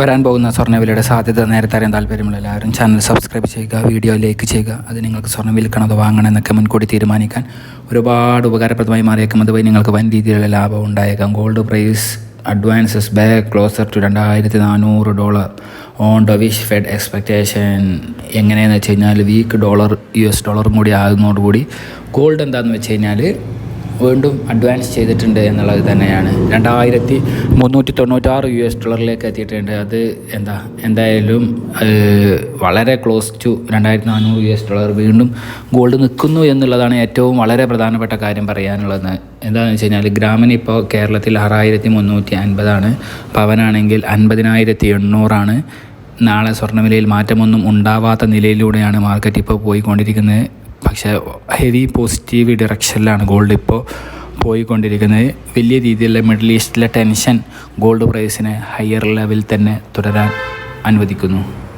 വരാൻ പോകുന്ന സ്വർണവിലയുടെ സാധ്യത നേരത്തെ അറിയാൻ താല്പര്യമുള്ള എല്ലാവരും ചാനൽ സബ്സ്ക്രൈബ് ചെയ്യുക വീഡിയോ ലൈക്ക് ചെയ്യുക. അത് നിങ്ങൾക്ക് സ്വർണം വിൽക്കണം അതോ വാങ്ങണം എന്നൊക്കെ മുൻകൂട്ടി തീരുമാനിക്കാൻ ഒരുപാട് ഉപകാരപ്രദമായി മാറിയേക്കും. അതുവഴി നിങ്ങൾക്ക് വൻ രീതിയിലുള്ള ലാഭം ഉണ്ടായേക്കാം. Gold price advances back closer to രണ്ടായിരത്തി നാനൂറ് dollar on dovish fed expectation എങ്ങനെയെന്ന് വെച്ച് കഴിഞ്ഞാൽ വീക്ക് ഡോളർ യു എസ് ഡോളറും കൂടി ആകുന്നതോടുകൂടി ഗോൾഡ് എന്താണെന്ന് വെച്ച് കഴിഞ്ഞാൽ വീണ്ടും അഡ്വാൻസ് ചെയ്തിട്ടുണ്ട് എന്നുള്ളത് തന്നെയാണ്. രണ്ടായിരത്തി മുന്നൂറ്റി തൊണ്ണൂറ്റാറ് യു എസ് ഡോളറിലേക്ക് എത്തിയിട്ടുണ്ട്. അത് എന്താ എന്തായാലും വളരെ ക്ലോസ് ടു രണ്ടായിരത്തി നാനൂറ് യു എസ് ഡോളർ വീണ്ടും ഗോൾഡ് നിൽക്കുന്നു എന്നുള്ളതാണ് ഏറ്റവും വളരെ പ്രധാനപ്പെട്ട കാര്യം പറയാനുള്ളത്. എന്താണെന്ന് വെച്ച് കഴിഞ്ഞാൽ ഗ്രാമിന് ഇപ്പോൾ കേരളത്തിൽ ആറായിരത്തി മുന്നൂറ്റി അൻപതാണ് പവനാണെങ്കിൽ അൻപതിനായിരത്തി എണ്ണൂറാണ് നാളെ സ്വർണവിലയിൽ മാറ്റമൊന്നും ഉണ്ടാവാത്ത നിലയിലൂടെയാണ് മാർക്കറ്റ് ഇപ്പോൾ പോയിക്കൊണ്ടിരിക്കുന്നത്. പക്ഷേ ഹെവി പോസിറ്റീവ് ഡിറക്ഷനിലാണ് ഗോൾഡ് ഇപ്പോൾ പോയിക്കൊണ്ടിരിക്കുന്നത്. വലിയ രീതിയിലുള്ള മിഡിൽ ഈസ്റ്റിലെ ടെൻഷൻ ഗോൾഡ് പ്രൈസിനെ ഹയർ ലെവലിൽ തന്നെ തുടരാൻ അനുവദിക്കുന്നു.